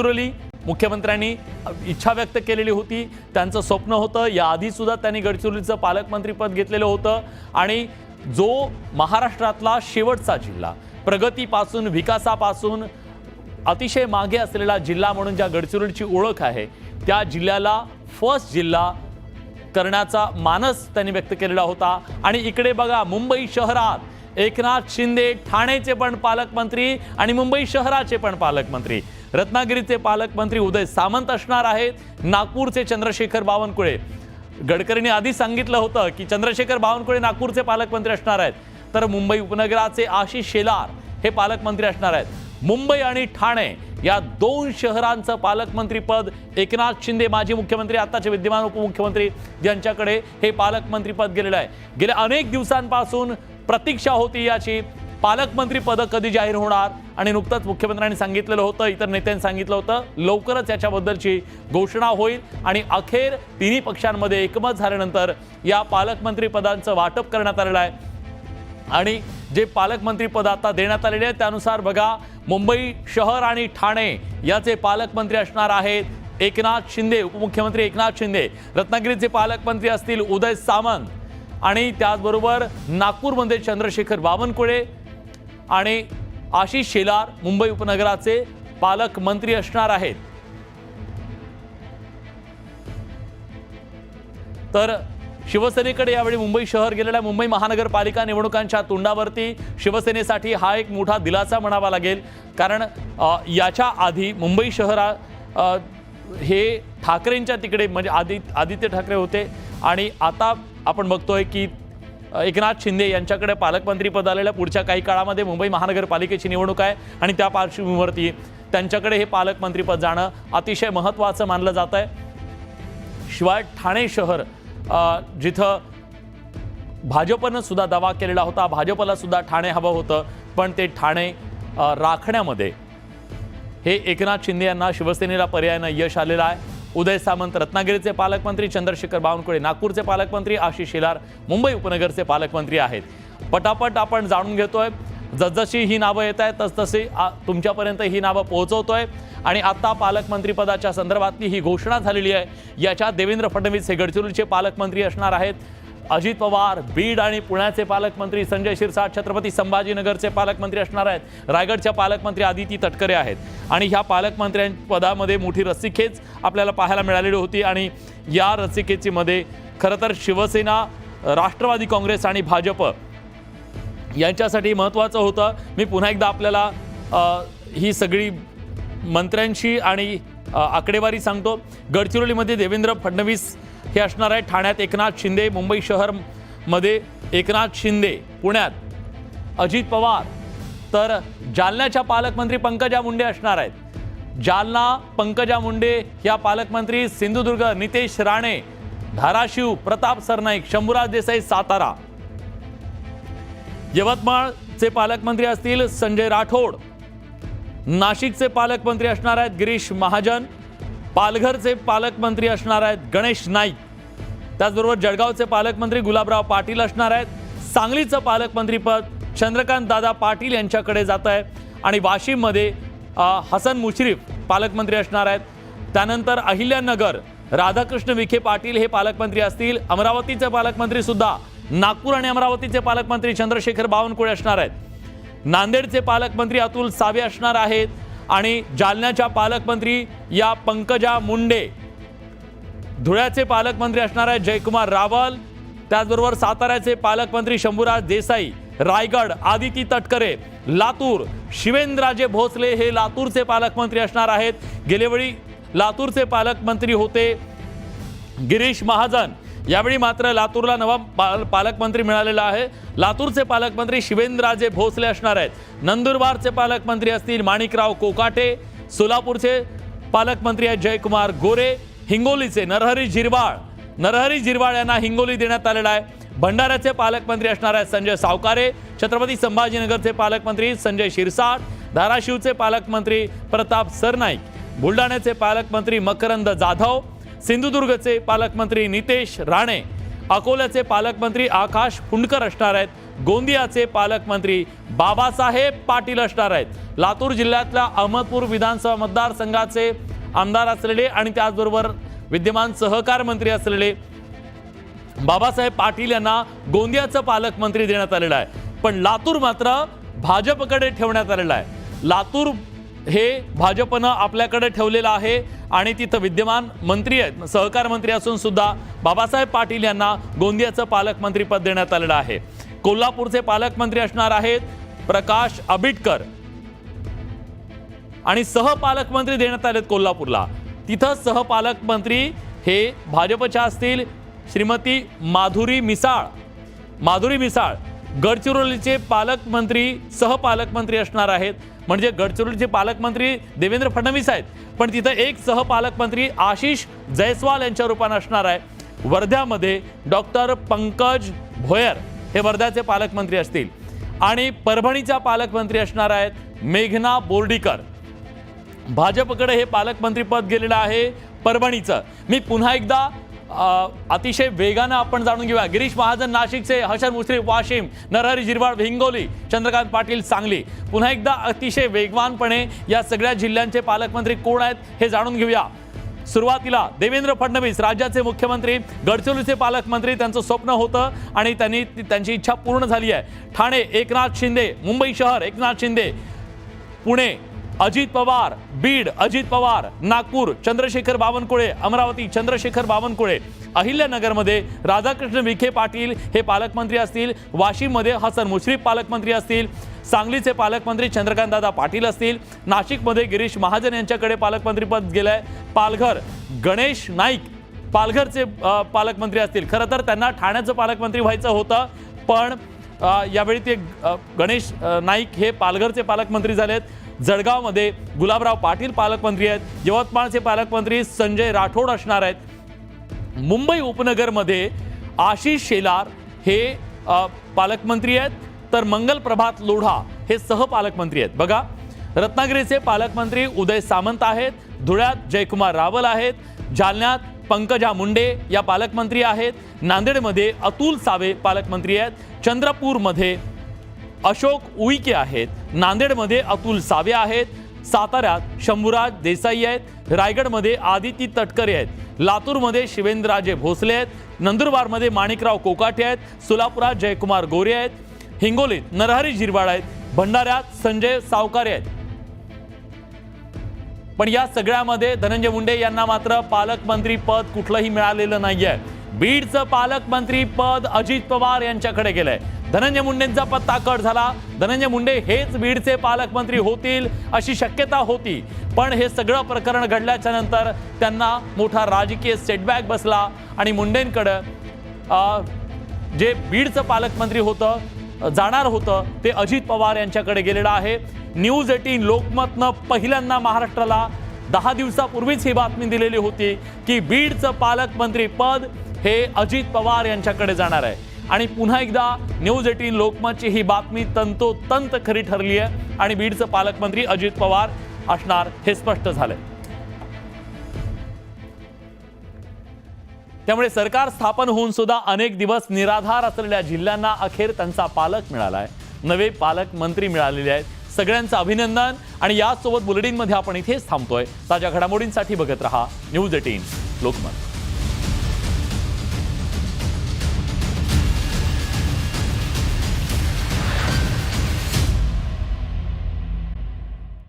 Naturally मुख्यमंत्र्यांनी इच्छा व्यक्त केलेली होती. त्यांचं स्वप्न होतं. याआधी सुद्धा त्यांनी गडचिरोलीचं पालकमंत्रीपद घेतलेलं होतं. आणि जो महाराष्ट्रातला शेवटचा जिल्हा प्रगतीपासून विकासापासून अतिशय मागे असलेला जिल्हा म्हणून ज्या गडचिरोलीची ओळख आहे त्या जिल्ह्याला फर्स्ट जिल्हा करण्याचा मानस त्यांनी व्यक्त केलेला होता. आणि इकडे बघा मुंबई शहरात एकनाथ शिंदे ठाणेचे पण पालकमंत्री आणि मुंबई शहराचे पण पालकमंत्री. रत्नागिरीचे पालकमंत्री उदय सामंत असणार आहेत. नागपूरचे चंद्रशेखर बावनकुळे. गडकरींनी आधी सांगितलं होतं की चंद्रशेखर बावनकुळे नागपूरचे पालकमंत्री असणार आहेत. तर मुंबई उपनगराचे आशिष शेलार हे पालकमंत्री असणार आहेत. मुंबई आणि ठाणे या दोन शहरांचं पालकमंत्रीपद एकनाथ शिंदे माजी मुख्यमंत्री आत्ताचे विद्यमान उपमुख्यमंत्री यांच्याकडे हे पालकमंत्रीपद गेलेलं आहे. गेल्या अनेक दिवसांपासून प्रतीक्षा होती याची. पालकमंत्री पद कधी जाहीर होणार? आणि नुकतंच मुख्यमंत्र्यांनी सांगितलेलं होतं इतर नेत्यांनी सांगितलं होतं लवकरच याच्याबद्दलची घोषणा होईल. आणि अखेर तिन्ही पक्षांमध्ये एकमत झाल्यानंतर या पालकमंत्री पदांचं वाटप करण्यात आलेलं आहे. आणि जे पालकमंत्री पद आता देण्यात आलेले आहे त्यानुसार बघा मुंबई शहर आणि ठाणे याचे पालकमंत्री असणार आहेत. एकनाथ शिंदे उपमुख्यमंत्री एकनाथ शिंदे. रत्नागिरीचे पालकमंत्री असतील उदय सामंत. आणि त्याचबरोबर नागपूरमध्ये चंद्रशेखर बावनकुळे आणि आशिष शेलार मुंबई उपनगराचे पालकमंत्री असणार आहेत. तर शिवसेनेकडे यावेळी मुंबई शहर गेलेल्या मुंबई महानगरपालिका निवडणुकांच्या तोंडावरती शिवसेनेसाठी हा एक मोठा दिलासा म्हणावा लागेल. कारण याच्या आधी मुंबई शहरा हे ठाकरेंच्या तिकडे म्हणजे आदि आदित्य ठाकरे होते आणि आता आपण बघतोय की एकनाथ शिंदे यांच्याकडे पालकमंत्रीपद आलेल्या पुढच्या काही काळामध्ये मुंबई महानगरपालिकेची निवडणूक आहे आणि त्या पार्श्वभूमीवरती त्यांच्याकडे हे पालकमंत्रीपद जाणं अतिशय महत्त्वाचं मानलं जात आहे. शिवाय ठाणे शहर जिथं भाजपनं सुद्धा दावा केलेला होता भाजपला सुद्धा ठाणे हवं होतं पण ते ठाणे राखण्यामध्ये हे एकनाथ शिंदे यांना शिवसेनेला पर्यायानं यश आलेलं आहे. उदय सामंत रत्नागिरीचे पालकमंत्री चंद्रशेखर बावनकुळे नागपूरचे पालकमंत्री आशिष शेलार मुंबई उपनगरचे पालकमंत्री आहेत. पटापट आपण जाणून घेतोय जसजशी ही नावं येत आहेत तसतशी आ- तुमच्यापर्यंत ही नावं पोहोचवतोय. आणि आता पालकमंत्रीपदाच्या संदर्भातली ही घोषणा झालेली आहे याच्यात देवेंद्र फडणवीस हे गडचिरोलीचे पालकमंत्री असणार आहेत. अजित पवार बीड आणि पुण्याचे पालकमंत्री संजय शिरसाट छत्रपती संभाजीनगरचे पालकमंत्री असणार आहेत. रायगडच्या पालकमंत्री आदिती तटकरे आहेत. आणि ह्या पालकमंत्र्यां पदामध्ये मोठी रस्सीखेच आपल्याला पाहायला मिळालेली होती आणि या रस्सीखेचीमध्ये खरं तर शिवसेना राष्ट्रवादी काँग्रेस आणि भाजप यांच्यासाठी महत्त्वाचं होतं. मी पुन्हा एकदा आपल्याला ही सगळी मंत्र्यांशी आणि आकडेवारी सांगतो. गडचिरोलीमध्ये देवेंद्र फडणवीस हे असणार आहे ठाण्यात एकनाथ शिंदे मुंबई शहरमध्ये एकनाथ शिंदे पुण्यात अजित पवार. तर जालन्याच्या पालकमंत्री पंकजा मुंडे असणार आहेत. जालना पंकजा मुंडे या पालकमंत्री सिंधुदुर्ग नितेश राणे धाराशिव प्रताप सरनाईक शंभूराज देसाई सातारा. यवतमाळचे पालकमंत्री असतील संजय राठोड. नाशिकचे पालकमंत्री असणार आहेत गिरीश महाजन. पालघरचे पालकमंत्री असणार आहेत गणेश नाईक. त्याचबरोबर जळगावचे पालकमंत्री गुलाबराव पाटील असणार आहेत. सांगलीचं पालकमंत्रीपद चंद्रकांत दादा पाटील यांच्याकडे जात आहे. आणि वाशिममध्ये हसन मुश्रीफ पालकमंत्री असणार आहेत. त्यानंतर अहिल्यानगर राधाकृष्ण विखे पाटील हे पालकमंत्री असतील. अमरावतीचे पालकमंत्री सुद्धा नागपूर आणि अमरावतीचे पालकमंत्री चंद्रशेखर बावनकुळे असणार आहेत. नांदेडचे पालकमंत्री अतुल सावे असणार आहेत. आणि जालन्याच्या पालकमंत्री या पंकजा मुंडे. धुळ्याचे पालकमंत्री असणार आहेत जयकुमार रावल. त्याचबरोबर साताऱ्याचे पालकमंत्री शंभूराज देसाई रायगड आदिती तटकरे लातूर शिवेंद्रराजे भोसले हे लातूरचे पालकमंत्री असणार आहेत. गेल्यावेळी लातूरचे पालकमंत्री होते गिरीश महाजन. यावेळी मात्र लातूरला नवा पाल पालकमंत्री मिळालेला आहे. लातूरचे पालकमंत्री शिवेंद्रराजे भोसले असणार आहेत. नंदुरबारचे पालकमंत्री असतील माणिकराव कोकाटे. सोलापूरचे पालकमंत्री आहेत जयकुमार गोरे. हिंगोलीचे नरहरी झिरवाळ नरहरी झिरवाळ यांना हिंगोली देण्यात आलेला आहे. भंडाऱ्याचे पालकमंत्री असणार आहेत संजय सावकारे. छत्रपती संभाजीनगरचे पालकमंत्री संजय शिरसाट. धाराशिवचे पालकमंत्री प्रताप सरनाईक. बुलढाण्याचे पालकमंत्री मकरंद जाधव. सिंधुदुर्गचे पालकमंत्री नितेश राणे अकोल्याचे पालकमंत्री आकाश फुंडकर असणार आहेत गोंदियाचे पालकमंत्री बाबासाहेब पाटील असणार आहेत. लातूर जिल्ह्यातल्या अहमदपूर विधानसभा मतदारसंघाचे आमदार असलेले आणि त्याचबरोबर विद्यमान सहकार मंत्री असलेले बाबासाहेब पाटील यांना गोंदियाचं पालकमंत्री देण्यात आलेलं आहे. पण लातूर मात्र भाजपकडे ठेवण्यात आलेलं आहे. लातूर हे भाजपनं आपल्याकडे ठेवलेलं आहे आणि तिथं विद्यमान मंत्री आहेत सहकार मंत्री असून सुद्धा बाबासाहेब पाटील यांना गोंदियाचं पालकमंत्रीपद देण्यात आलेलं आहे. कोल्हापूरचे पालकमंत्री असणार आहेत प्रकाश आबिटकर. आणि सहपालकमंत्री देण्यात आलेत कोल्हापूरला. तिथं सहपालकमंत्री हे भाजपच्या असतील श्रीमती माधुरी मिसाळ. माधुरी मिसाळ गडचिरोलीचे पालकमंत्री सहपालकमंत्री असणार आहेत. म्हणजे गडचिरोलीचे पालकमंत्री देवेंद्र फडणवीस आहेत. पण तिथं एक सहपालकमंत्री आशिष जयस्वाल यांच्या रूपानं असणार आहे. वर्ध्यामध्ये डॉक्टर पंकज भोयर हे वर्ध्याचे पालकमंत्री असतील. आणि परभणीच्या पालकमंत्री असणार आहेत मेघना बोर्डीकर. भाजपकडे हे पालकमंत्रीपद गेलेलं आहे परभणीचं. मी पुन्हा एकदा अतिशय वेगानं आपण जाणून घेऊया. गिरीश महाजन नाशिकचे हसन मुश्रीफ वाशिम नरहरी जिरवाळ हिंगोली चंद्रकांत पाटील सांगली. पुन्हा एकदा अतिशय वेगवानपणे या सगळ्या जिल्ह्यांचे पालकमंत्री कोण आहेत हे जाणून घेऊया. सुरुवातीला देवेंद्र फडणवीस राज्याचे मुख्यमंत्री गडचिरोलीचे पालकमंत्री त्यांचं स्वप्न होतं आणि त्यांनी त्यांची इच्छा पूर्ण झाली आहे. ठाणे एकनाथ शिंदे मुंबई शहर एकनाथ शिंदे. पुणे अजित पवार बीड अजित पवार नागपूर चंद्रशेखर बावनकुळे अमरावती चंद्रशेखर बावनकुळे. अहिल्यानगरमध्ये राधाकृष्ण विखे पाटील हे पालकमंत्री असतील वाशिममध्ये हसन मुश्रीफ पालकमंत्री असतील सांगलीचे पालकमंत्री चंद्रकांतदादा पाटील असतील नाशिकमध्ये गिरीश महाजन यांच्याकडे पालकमंत्रीपद गेलंय पालघर गणेश नाईक पालघरचे पालकमंत्री असतील. खरं तर त्यांना ठाण्याचं पालकमंत्री व्हायचं होतं पण यावेळी ते गणेश नाईक हे पालघरचे पालकमंत्री झालेत. जळगावमध्ये गुलाबराव पाटील पालकमंत्री आहेत यवतमाळचे पालकमंत्री संजय राठोड असणार आहेत. मुंबई उपनगरमध्ये आशिष शेलार हे पालकमंत्री आहेत तर मंगल प्रभात लोढा हे सहपालकमंत्री आहेत. बघा रत्नागिरीचे पालकमंत्री उदय सामंत आहेत धुळ्यात जयकुमार रावल आहेत जालन्यात पंकजा मुंडे या पालकमंत्री आहेत नांदेडमध्ये अतुल सावे पालकमंत्री आहेत चंद्रपूरमध्ये अशोक उईके आहेत नांदेडमध्ये अतुल सावे आहेत साताऱ्यात शंभूराज देसाई आहेत रायगडमध्ये आदिती तटकरे आहेत लातूरमध्ये शिवेंद्रराजे भोसले आहेत नंदुरबारमध्ये माणिकराव कोकाटे आहेत सोलापुरात जयकुमार गोरे आहेत हिंगोलीत नरहरी जिरवाड आहेत भंडाऱ्यात संजय सावकारे आहेत. पण या सगळ्यामध्ये धनंजय मुंडे यांना मात्र पालकमंत्री पद कुठलंही मिळालेलं नाहीये. बीडचं पालकमंत्री पद अजित पवार यांच्याकडे गेलंय. धनंजय मुंडेंचा पत्ता कट झाला. धनंजय मुंडे हेच बीडचे पालकमंत्री होतील अशी शक्यता होती. पण हे सगळं प्रकरण घडल्याच्या नंतर त्यांना मोठा राजकीय सेटबॅक बसला आणि मुंडेंकडं जे बीडचं पालकमंत्री होतं जाणार होतं ते अजित पवार यांच्याकडे गेलेलं आहे. न्यूज एटीन लोकमतनं पहिल्यांदा महाराष्ट्राला दहा दिवसापूर्वीच ही बातमी दिलेली होती की बीडचं पालकमंत्री पद हे अजित पवार यांच्याकडे जाणार आहे. आणि पुन्हा एकदा न्यूज एटीन लोकमतची ही बातमी तंतोतंत खरी ठरली आहे आणि बीडचं पालकमंत्री अजित पवार असणार हे स्पष्ट झालंय. त्यामुळे सरकार स्थापन होऊन सुद्धा अनेक दिवस निराधार असलेल्या जिल्ह्यांना अखेर त्यांचा पालक मिळाला आहे नवे पालकमंत्री मिळालेले आहेत. सगळ्यांचं अभिनंदन आणि याचसोबत बुलेटिनमध्ये आपण इथेच थांबतोय. ताज्या घडामोडींसाठी बघत रहा न्यूज एटीन लोकमत.